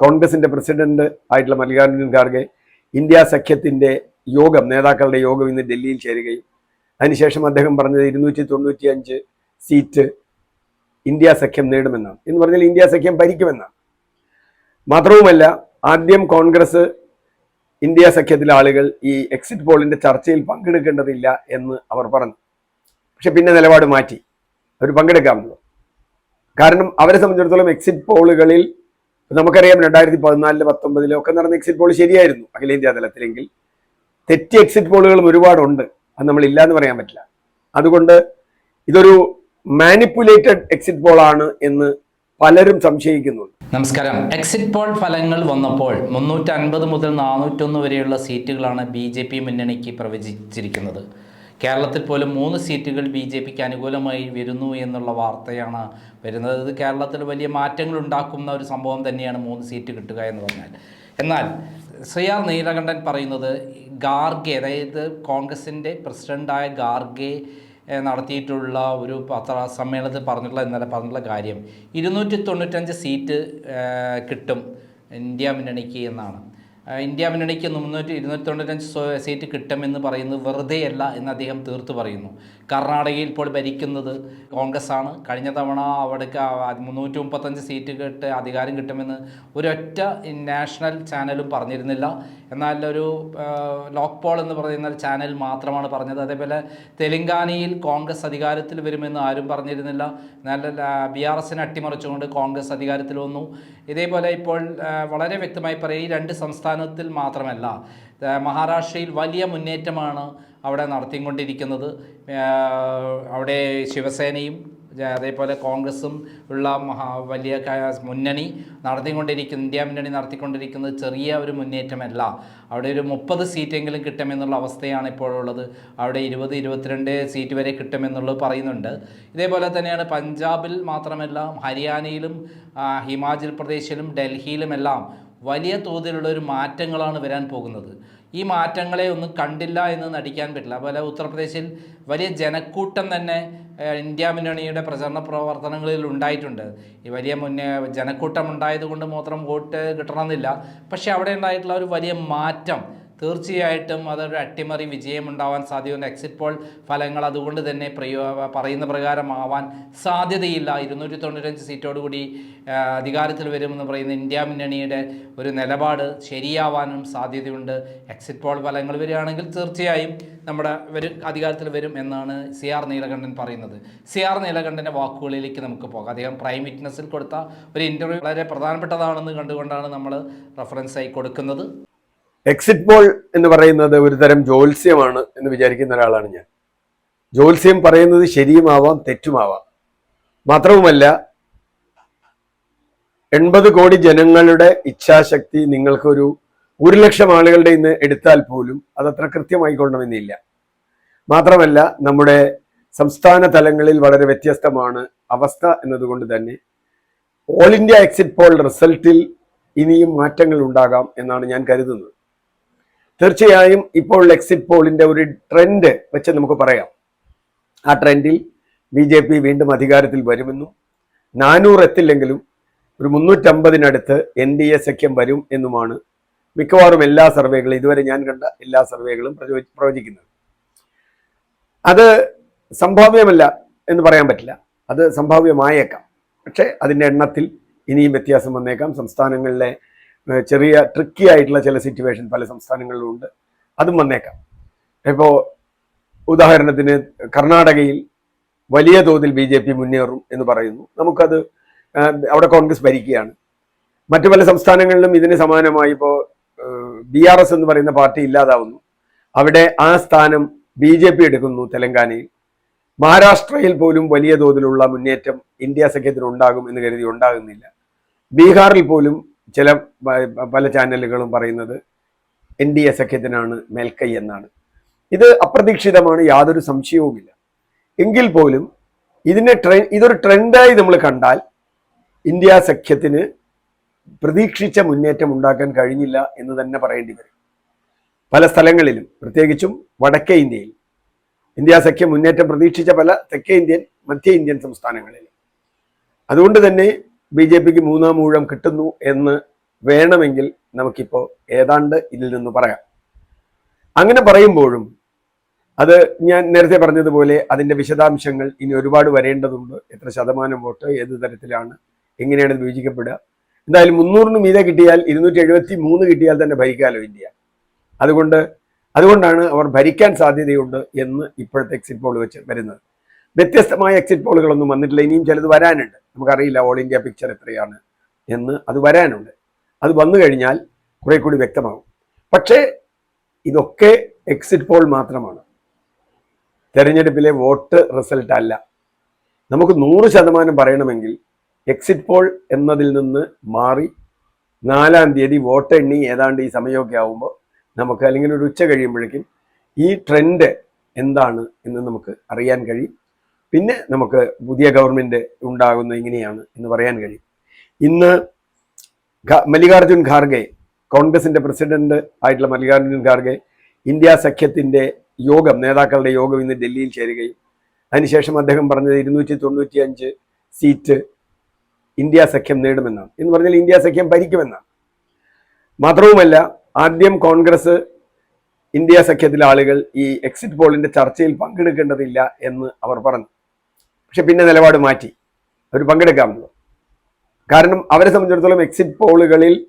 കോൺഗ്രസിന്റെ പ്രസിഡന്റ് ആയിട്ടുള്ള മല്ലികാർജുൻ ഖാർഗെ ഇന്ത്യ സഖ്യത്തിന്റെ യോഗം നേതാക്കളുടെ യോഗം ഇന്ന് ഡൽഹിയിൽ ചേരുകയും അതിനുശേഷം അദ്ദേഹം പറഞ്ഞത് ഇരുന്നൂറ്റി തൊണ്ണൂറ്റി അഞ്ച് സീറ്റ് ഇന്ത്യ സഖ്യം നേടുമെന്നാണ്. എന്ന് പറഞ്ഞാൽ ഇന്ത്യ സഖ്യം ഭരിക്കുമെന്നാണ്. മാത്രവുമല്ല ആദ്യം കോൺഗ്രസ് ഇന്ത്യ സഖ്യത്തിലെ ആളുകൾ ഈ എക്സിറ്റ് പോളിന്റെ ചർച്ചയിൽ പങ്കെടുക്കേണ്ടതില്ല എന്ന് അവർ പറഞ്ഞു. പക്ഷെ പിന്നെ നിലപാട് മാറ്റി. അവർ പങ്കെടുക്കാമെന്നു കാരണം അവരെ സംബന്ധിച്ചിടത്തോളം എക്സിറ്റ് പോളുകളിൽ നമുക്കറിയാം രണ്ടായിരത്തി പതിനാലിൽ പത്തൊമ്പതിലും ഒക്കെ നടന്ന എക്സിറ്റ് പോൾ ശരിയായിരുന്നു. അഖിലേന്ത്യാ തലത്തിലെങ്കിൽ. തെറ്റി എക്സിറ്റ് പോളുകളും ഒരുപാടുണ്ട്. അത് നമ്മൾ ഇല്ല എന്ന് പറയാൻ പറ്റില്ല. അതുകൊണ്ട് ഇതൊരു മാനിപ്പുലേറ്റഡ് എക്സിറ്റ് പോൾ ആണ് എന്ന് പലരും സംശയിക്കുന്നുണ്ട്. നമസ്കാരം. എക്സിറ്റ് പോൾ ഫലങ്ങൾ വന്നപ്പോൾ മുന്നൂറ്റി അൻപത് മുതൽ നാനൂറ്റൊന്ന് വരെയുള്ള സീറ്റുകളാണ് ബി ജെ പി മുന്നണിക്ക് പ്രവചിച്ചിരിക്കുന്നത്. കേരളത്തിൽ പോലും മൂന്ന് സീറ്റുകൾ ബി ജെ പിക്ക് അനുകൂലമായി വരുന്നു എന്നുള്ള വാർത്തയാണ് വരുന്നത്. ഇത് കേരളത്തിൽ വലിയ മാറ്റങ്ങൾ ഉണ്ടാക്കുന്ന ഒരു സംഭവം തന്നെയാണ് മൂന്ന് സീറ്റ് കിട്ടുക എന്ന് പറഞ്ഞാൽ. എന്നാൽ ശ്രീ ആർ നീലകണ്ഠൻ പറയുന്നത് ഗാർഗെ അതായത് കോൺഗ്രസിന്റെ പ്രസിഡന്റായ ഗാർഗെ നടത്തിയിട്ടുള്ള ഒരു പത്ര സമ്മേളനത്തിൽ പറഞ്ഞിട്ടുള്ള ഇന്നലെ പറഞ്ഞിട്ടുള്ള കാര്യം. ഇരുന്നൂറ്റി തൊണ്ണൂറ്റഞ്ച് സീറ്റ് കിട്ടും ഇന്ത്യ മുന്നണിക്ക് എന്നാണ്. ഇന്ത്യ മുന്നണിക്ക് മുന്നൂറ്റി ഇരുന്നൂറ്റി തൊണ്ണൂറ്റഞ്ച് സീറ്റ് കിട്ടുമെന്ന് പറയുന്നത് വെറുതെയല്ല എന്ന് അദ്ദേഹം തീർത്തു പറയുന്നു. കർണാടകയിൽ ഇപ്പോൾ ഭരിക്കുന്നത് കോൺഗ്രസ് ആണ് കഴിഞ്ഞ തവണ അവിടേക്ക് മുന്നൂറ്റി മുപ്പത്തഞ്ച് സീറ്റ് കിട്ട് അധികാരം കിട്ടുമെന്ന് ഒരൊറ്റ നാഷണൽ ചാനലും പറഞ്ഞിരുന്നില്ല. എന്നാൽ ഒരു ലോക്ക് പോൾ എന്ന് പറയുന്ന ചാനൽ മാത്രമാണ് പറഞ്ഞത്. അതേപോലെ തെലങ്കാനയിൽ കോൺഗ്രസ് അധികാരത്തിൽ വരുമെന്ന് ആരും പറഞ്ഞിരുന്നില്ല. എന്നാൽ ബി ആർ എസിനെ അട്ടിമറിച്ചുകൊണ്ട് കോൺഗ്രസ് അധികാരത്തിൽ വന്നു. ഇതേപോലെ ഇപ്പോൾ വളരെ വ്യക്തമായി പറയും. ഈ രണ്ട് സംസ്ഥാനത്തിൽ മാത്രമല്ല മഹാരാഷ്ട്രയിൽ വലിയ മുന്നേറ്റമാണ് അവിടെ നടത്തിക്കൊണ്ടിരിക്കുന്നത്. അവിടെ ശിവസേനയും അതേപോലെ കോൺഗ്രസും ഉള്ള മഹാ വലിയ മുന്നണി നടത്തിക്കൊണ്ടിരിക്കുന്ന ഇന്ത്യ മുന്നണി നടത്തിക്കൊണ്ടിരിക്കുന്നത് ചെറിയ ഒരു മുന്നേറ്റമല്ല. അവിടെ ഒരു മുപ്പത് സീറ്റെങ്കിലും കിട്ടുമെന്നുള്ള അവസ്ഥയാണ് ഇപ്പോഴുള്ളത് അവിടെ ഇരുപത് ഇരുപത്തിരണ്ട് സീറ്റ് വരെ കിട്ടുമെന്നുള്ളത് പറയുന്നുണ്ട്. ഇതേപോലെ തന്നെയാണ് പഞ്ചാബിൽ മാത്രമല്ല ഹരിയാനയിലും ഹിമാചൽ പ്രദേശിലും ഡൽഹിയിലുമെല്ലാം വലിയ തോതിലുള്ള ഒരു മാറ്റങ്ങളാണ് വരാൻ പോകുന്നത്. ഈ മാറ്റങ്ങളെ ഒന്നും കണ്ടില്ല എന്ന് നടിക്കാൻ പറ്റില്ല. അതുപോലെ ഉത്തർപ്രദേശിൽ വലിയ ജനക്കൂട്ടം തന്നെ ഇന്ത്യ മുന്നണിയുടെ പ്രചരണ പ്രവർത്തനങ്ങളിൽ ഉണ്ടായിട്ടുണ്ട്. ഈ വലിയ മുന്നേ ജനക്കൂട്ടം ഉണ്ടായതുകൊണ്ട് മാത്രം വോട്ട് കിട്ടണമെന്നില്ല. പക്ഷേ അവിടെ ഉണ്ടായിട്ടുള്ള ഒരു വലിയ മാറ്റം തീർച്ചയായിട്ടും അതൊരു അട്ടിമറി വിജയമുണ്ടാവാൻ സാധ്യതയുണ്ട്. എക്സിറ്റ് പോൾ ഫലങ്ങൾ അതുകൊണ്ട് തന്നെ പ്രയോ പറയുന്ന പ്രകാരമാവാൻ സാധ്യതയില്ല. ഇരുന്നൂറ്റി തൊണ്ണൂറ്റഞ്ച് സീറ്റോടുകൂടി അധികാരത്തിൽ വരുമെന്ന് പറയുന്ന ഇന്ത്യ മുന്നണിയുടെ ഒരു നിലപാട് ശരിയാവാനും സാധ്യതയുണ്ട്. എക്സിറ്റ് പോൾ ഫലങ്ങൾ വരികയാണെങ്കിൽ തീർച്ചയായും നമ്മുടെ വരും അധികാരത്തിൽ വരും എന്നാണ് സി ആർ നീലകണ്ഠൻ പറയുന്നത്. സി ആർ നീലകണ്ഠന്റെ വാക്കുകളിലേക്ക് നമുക്ക് പോകാം. അദ്ദേഹം പ്രൈം വിറ്റ്നസിൽ കൊടുത്ത ഒരു ഇന്റർവ്യൂ വളരെ പ്രധാനപ്പെട്ടതാണെന്ന് കണ്ടുകൊണ്ടാണ് നമ്മൾ റെഫറൻസ് ആയി കൊടുക്കുന്നത്. എക്സിറ്റ് പോൾ എന്ന് പറയുന്നത് ഒരു തരം ജ്യോത്സ്യമാണ് എന്ന് വിചാരിക്കുന്ന ഒരാളാണ് ഞാൻ. ജ്യോത്സ്യം പറയുന്നത് ശരിയുമാവാം തെറ്റുമാവാം. മാത്രവുമല്ല എൺപത് കോടി ജനങ്ങളുടെ ഇച്ഛാശക്തി നിങ്ങൾക്കൊരു ഒരു ലക്ഷം ആളുകളുടെ ഇന്ന് എടുത്താൽ പോലും അതത്ര കൃത്യമായിക്കൊള്ളണമെന്നില്ല. മാത്രമല്ല നമ്മുടെ സംസ്ഥാന തലങ്ങളിൽ വളരെ വ്യത്യസ്തമാണ് അവസ്ഥ എന്നതുകൊണ്ട് തന്നെ ഓൾ ഇന്ത്യ എക്സിറ്റ് പോൾ റിസൾട്ടിൽ ഇനിയും മാറ്റങ്ങൾ ഉണ്ടാകാം എന്നാണ് ഞാൻ കരുതുന്നത്. തീർച്ചയായും ഇപ്പോൾ എക്സിറ്റ് പോളിന്റെ ഒരു ട്രെൻഡ് വെച്ച് നമുക്ക് പറയാം. ആ ട്രെൻഡിൽ ബി ജെ പി വീണ്ടും അധികാരത്തിൽ വരുമെന്നും നാനൂറ് എത്തില്ലെങ്കിലും ഒരു മുന്നൂറ്റമ്പതിനടുത്ത് എൻ ഡി എ സഖ്യം വരും എന്നുമാണ് മിക്കവാറും എല്ലാ സർവേകളും ഇതുവരെ ഞാൻ കണ്ട എല്ലാ സർവേകളും പ്രവചിക്കുന്നത്. അത് സംഭാവ്യമല്ല എന്ന് പറയാൻ പറ്റില്ല. അത് സംഭാവ്യമായേക്കാം. പക്ഷേ അതിന്റെ എണ്ണത്തിൽ ഇനിയും വ്യത്യാസം വന്നേക്കാം. സംസ്ഥാനങ്ങളിലെ ചെറിയ ട്രിക്കി ആയിട്ടുള്ള ചില സിറ്റുവേഷൻ പല സംസ്ഥാനങ്ങളിലും ഉണ്ട്. അതും വന്നേക്കാം. ഇപ്പോൾ ഉദാഹരണത്തിന് കർണാടകയിൽ വലിയ തോതിൽ ബി ജെ പി മുന്നേറും എന്ന് പറയുന്നു. നമുക്കത് അവിടെ കോൺഗ്രസ് ഭരിക്കുകയാണ്. മറ്റു പല സംസ്ഥാനങ്ങളിലും ഇതിന് സമാനമായി ഇപ്പോൾ ബി ആർ എസ് എന്ന് പറയുന്ന പാർട്ടി ഇല്ലാതാവുന്നു. അവിടെ ആ സ്ഥാനം ബി ജെ പി എടുക്കുന്നു തെലങ്കാനയിൽ. മഹാരാഷ്ട്രയിൽ പോലും വലിയ തോതിലുള്ള മുന്നേറ്റം ഇന്ത്യ സഖ്യത്തിന് ഉണ്ടാകും എന്ന് കരുതി ഉണ്ടാകുന്നില്ല. ബീഹാറിൽ പോലും ചില പല ചാനലുകളും പറയുന്നത് എൻ ഡി എ സഖ്യത്തിനാണ് മേൽക്കൈ എന്നാണ്. ഇത് അപ്രതീക്ഷിതമാണ് യാതൊരു സംശയവുമില്ല. എങ്കിൽ പോലും ഇതിനെ ട്രെ ഇതൊരു ട്രെൻഡായി നമ്മൾ കണ്ടാൽ ഇന്ത്യ സഖ്യത്തിന് പ്രതീക്ഷിച്ച മുന്നേറ്റം ഉണ്ടാക്കാൻ കഴിഞ്ഞില്ല എന്ന് തന്നെ പറയേണ്ടി വരും. പല സ്ഥലങ്ങളിലും പ്രത്യേകിച്ചും വടക്കേ ഇന്ത്യയിൽ ഇന്ത്യ സഖ്യം മുന്നേറ്റം പ്രതീക്ഷിച്ച പല തെക്കേ ഇന്ത്യൻ മധ്യ ഇന്ത്യൻ സംസ്ഥാനങ്ങളിലും. അതുകൊണ്ട് തന്നെ ബി ജെ പിക്ക് മൂന്നാം ഊഴം കിട്ടുന്നു എന്ന് വേണമെങ്കിൽ നമുക്കിപ്പോൾ ഏതാണ്ട് ഇതിൽ നിന്ന് പറയാം. അങ്ങനെ പറയുമ്പോഴും അത് ഞാൻ നേരത്തെ പറഞ്ഞതുപോലെ അതിന്റെ വിശദാംശങ്ങൾ ഇനി ഒരുപാട് വരേണ്ടതുണ്ട്. എത്ര ശതമാനം വോട്ട് ഏത് തരത്തിലാണ് എങ്ങനെയാണ് ഇത് വിഭജിക്കപ്പെടുക. എന്തായാലും മുന്നൂറിന് മീതെ കിട്ടിയാൽ ഇരുന്നൂറ്റി എഴുപത്തി മൂന്ന് കിട്ടിയാൽ തന്നെ ഭരിക്കാലോ ഇന്ത്യ. അതുകൊണ്ട് അതുകൊണ്ടാണ് അവർ ഭരിക്കാൻ സാധ്യതയുണ്ട് എന്ന് ഇപ്പോഴത്തെ എക്സിറ്റ് പോൾ വെച്ച് വരുന്നത്. വ്യത്യസ്തമായ എക്സിറ്റ് പോളുകളൊന്നും വന്നിട്ടില്ല. ഇനിയും ചിലത് വരാനുണ്ട്. നമുക്കറിയില്ല ഓൾ ഇന്ത്യ പിക്ചർ എത്രയാണ് എന്ന് അത് വരാനുണ്ട്. അത് വന്നു കഴിഞ്ഞാൽ കുറെ കൂടി വ്യക്തമാകും. പക്ഷേ ഇതൊക്കെ എക്സിറ്റ് പോൾ മാത്രമാണ്. തെരഞ്ഞെടുപ്പിലെ വോട്ട് റിസൾട്ട് അല്ല. നമുക്ക് നൂറ് ശതമാനം പറയണമെങ്കിൽ എക്സിറ്റ് പോൾ എന്നതിൽ നിന്ന് മാറി നാലാം തീയതി വോട്ട് എണ്ണി ഏതാണ്ട് ഈ സമയമൊക്കെ ആവുമ്പോൾ നമുക്ക് അല്ലെങ്കിൽ ഒരു ഉച്ച കഴിയുമ്പോഴേക്കും ഈ ട്രെൻഡ് എന്താണ് എന്ന് നമുക്ക് അറിയാൻ കഴിയും. പിന്നെ നമുക്ക് പുതിയ ഗവൺമെന്റ് ഉണ്ടാകുന്നത് ഇങ്ങനെയാണ് എന്ന് പറയാൻ കഴിയും. ഇന്ന് മല്ലികാർജുൻ ഖാർഗെ കോൺഗ്രസിന്റെ പ്രസിഡന്റ് ആയിട്ടുള്ള മല്ലികാർജുൻ ഖാർഗെ ഇന്ത്യ സഖ്യത്തിന്റെ യോഗം നേതാക്കളുടെ യോഗം ഇന്ന് ഡൽഹിയിൽ ചേരുകയും അതിനുശേഷം അദ്ദേഹം പറഞ്ഞത് ഇരുന്നൂറ്റി തൊണ്ണൂറ്റി അഞ്ച് സീറ്റ് ഇന്ത്യ സഖ്യം നേടുമെന്നാണ്. എന്ന് പറഞ്ഞാൽ ഇന്ത്യ സഖ്യം ഭരിക്കുമെന്നാണ്. മാത്രവുമല്ല ആദ്യം കോൺഗ്രസ് ഇന്ത്യ സഖ്യത്തിലെ ആളുകൾ ഈ എക്സിറ്റ് പോളിന്റെ ചർച്ചയിൽ പങ്കെടുക്കേണ്ടതില്ല എന്ന് അവർ പറഞ്ഞു. പക്ഷെ പിന്നെ നിലപാട് മാറ്റി. അവർ പങ്കെടുക്കാമെന്ന് കാരണം അവരെ സംബന്ധിച്ചിടത്തോളം എക്സിറ്റ് പോളുകളിൽ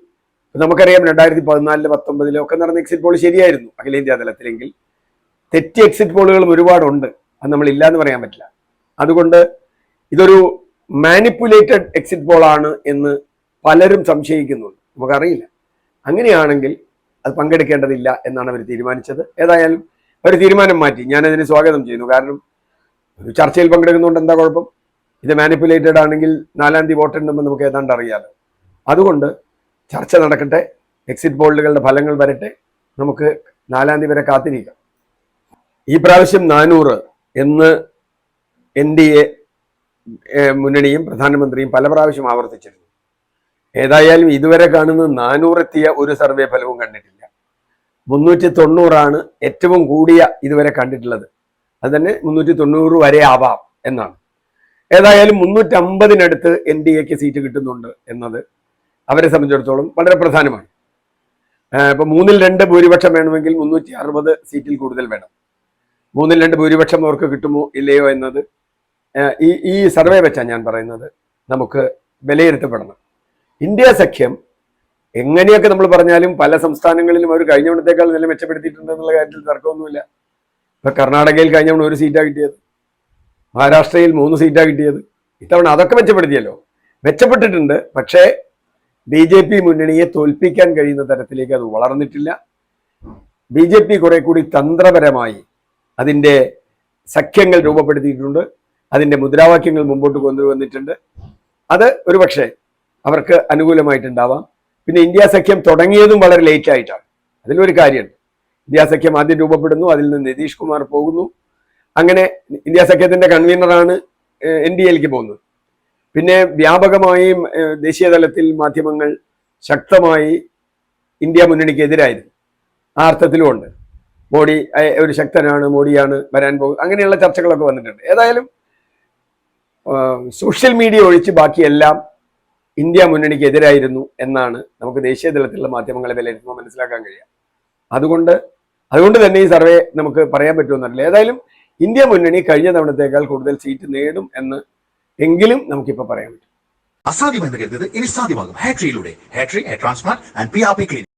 നമുക്കറിയാം രണ്ടായിരത്തി പതിനാലിൽ പത്തൊമ്പതിലോ ഒക്കെ നടന്ന എക്സിറ്റ് പോൾ ശരിയായിരുന്നു. അഖിലേന്ത്യാ തലത്തിലെങ്കിൽ. തെറ്റി എക്സിറ്റ് പോളുകളും ഒരുപാടുണ്ട്. അത് നമ്മൾ ഇല്ല എന്ന് പറയാൻ പറ്റില്ല. അതുകൊണ്ട് ഇതൊരു മാനിപ്പുലേറ്റഡ് എക്സിറ്റ് പോൾ ആണ് എന്ന് പലരും സംശയിക്കുന്നുണ്ട്. നമുക്കറിയില്ല. അങ്ങനെയാണെങ്കിൽ അത് പങ്കെടുക്കേണ്ടതില്ല എന്നാണ് അവർ തീരുമാനിച്ചത്. ഏതായാലും അവർ തീരുമാനം മാറ്റി. ഞാനതിനെ സ്വാഗതം ചെയ്യുന്നു. കാരണം ചർച്ചയിൽ പങ്കെടുക്കുന്നതുകൊണ്ട് എന്താ കുഴപ്പം? ഇത് മാനിപ്പുലേറ്റഡ് ആണെങ്കിൽ നാലാം തീയതി വോട്ടുണ്ടെന്ന് നമുക്ക് ഏതാണ്ട് അറിയാമല്ലോ അതുകൊണ്ട് ചർച്ച നടക്കട്ടെ എക്സിറ്റ് പോളുകളുടെ ഫലങ്ങൾ വരട്ടെ നമുക്ക് നാലാം തീയതി വരെ കാത്തിരിക്കാം. ഈ പ്രാവശ്യം നാനൂറ് എന്ന് എൻ ഡി എ മുന്നണിയും പ്രധാനമന്ത്രിയും പല പ്രാവശ്യം ആവർത്തിച്ചിരുന്നു. ഏതായാലും ഇതുവരെ കാണുന്ന നാനൂറെത്തിയ ഒരു സർവേ ഫലവും കണ്ടിട്ടില്ല. മുന്നൂറ്റി തൊണ്ണൂറാണ് ഏറ്റവും കൂടിയ ഇതുവരെ കണ്ടിട്ടുള്ളത്. അത് തന്നെ മുന്നൂറ്റി തൊണ്ണൂറ് വരെ ആവാം എന്നാണ്. ഏതായാലും മുന്നൂറ്റി അമ്പതിനടുത്ത് എൻ ഡി എക്ക് സീറ്റ് കിട്ടുന്നുണ്ട് എന്നത് അവരെ സംബന്ധിച്ചിടത്തോളം വളരെ പ്രധാനമാണ്. ഇപ്പം മൂന്നിൽ രണ്ട് ഭൂരിപക്ഷം വേണമെങ്കിൽ മുന്നൂറ്റി അറുപത് സീറ്റിൽ കൂടുതൽ വേണം. മൂന്നിൽ രണ്ട് ഭൂരിപക്ഷം അവർക്ക് കിട്ടുമോ ഇല്ലയോ എന്നത് ഈ ഈ സർവേ വെച്ചാണ് ഞാൻ പറയുന്നത്. നമുക്ക് വിലയിരുത്തപ്പെടണം. ഇന്ത്യ സഖ്യം എങ്ങനെയൊക്കെ നമ്മൾ പറഞ്ഞാലും പല സംസ്ഥാനങ്ങളിലും അവർ കഴിഞ്ഞ തവണത്തേക്കാൾ നില മെച്ചപ്പെടുത്തിയിട്ടുണ്ട് എന്നുള്ള കാര്യത്തിൽ തർക്കമൊന്നുമില്ല. ഇപ്പൊ കർണാടകയിൽ കഴിഞ്ഞ തവണ ഒരു സീറ്റാണ് കിട്ടിയത്. മഹാരാഷ്ട്രയിൽ മൂന്ന് സീറ്റാണ് കിട്ടിയത്. ഇത്തവണ അതൊക്കെ മെച്ചപ്പെടുത്തിയല്ലോ. മെച്ചപ്പെട്ടിട്ടുണ്ട്. പക്ഷേ ബി ജെ പി മുന്നണിയെ തോൽപ്പിക്കാൻ കഴിയുന്ന തരത്തിലേക്ക് അത് വളർന്നിട്ടില്ല. ബി ജെ പി കുറെ കൂടി തന്ത്രപരമായി അതിന്റെ സഖ്യങ്ങൾ രൂപപ്പെടുത്തിയിട്ടുണ്ട്. അതിന്റെ മുദ്രാവാക്യങ്ങൾ മുമ്പോട്ട് കൊണ്ടുവന്നിട്ടുണ്ട്. അത് ഒരുപക്ഷെ അവർക്ക് അനുകൂലമായിട്ടുണ്ടാവാം. പിന്നെ ഇന്ത്യ സഖ്യം തുടങ്ങിയതും വളരെ ലേറ്റ് ആയിട്ടാണ് അതിലൊരു കാര്യമുണ്ട്. ഇന്ത്യ സഖ്യം ആദ്യം രൂപപ്പെടുന്നു. അതിൽ നിന്ന് നിതീഷ് കുമാർ പോകുന്നു. അങ്ങനെ ഇന്ത്യ സഖ്യത്തിന്റെ കൺവീനറാണ് എൻ ഡി എയിലേക്ക് പോകുന്നത്. പിന്നെ വ്യാപകമായി ദേശീയ തലത്തിൽ മാധ്യമങ്ങൾ ശക്തമായി ഇന്ത്യ മുന്നണിക്ക് എതിരായിരുന്നു ആ അർത്ഥത്തിലും ഉണ്ട്. മോഡി ഒരു ശക്തനാണ് മോഡിയാണ് വരാൻ പോകുന്നത്. അങ്ങനെയുള്ള ചർച്ചകളൊക്കെ വന്നിട്ടുണ്ട്. ഏതായാലും സോഷ്യൽ മീഡിയ ഒഴിച്ച് ബാക്കിയെല്ലാം ഇന്ത്യ മുന്നണിക്ക് എതിരായിരുന്നു എന്നാണ് നമുക്ക് ദേശീയ തലത്തിലുള്ള മാധ്യമങ്ങളെ വിലയിരുത്തുമ്പോൾ മനസ്സിലാക്കാൻ കഴിയുക. അതുകൊണ്ട് അതുകൊണ്ട് തന്നെ ഈ സർവേ നമുക്ക് പറയാൻ പറ്റുമെന്നറിയില്ല. ഏതായാലും ഇന്ത്യ മുന്നണി കഴിഞ്ഞ തവണത്തേക്കാൾ കൂടുതൽ സീറ്റ് നേടും എന്ന് എങ്കിലും നമുക്കിപ്പോൾ പറയാൻ പറ്റും. അസാധ്യമെന്ന് കരുതുന്നത് ഇനി സാധ്യമാകും. ഹാട്രിയിലൂടെ ഹാട്രി transplant and P R P clinic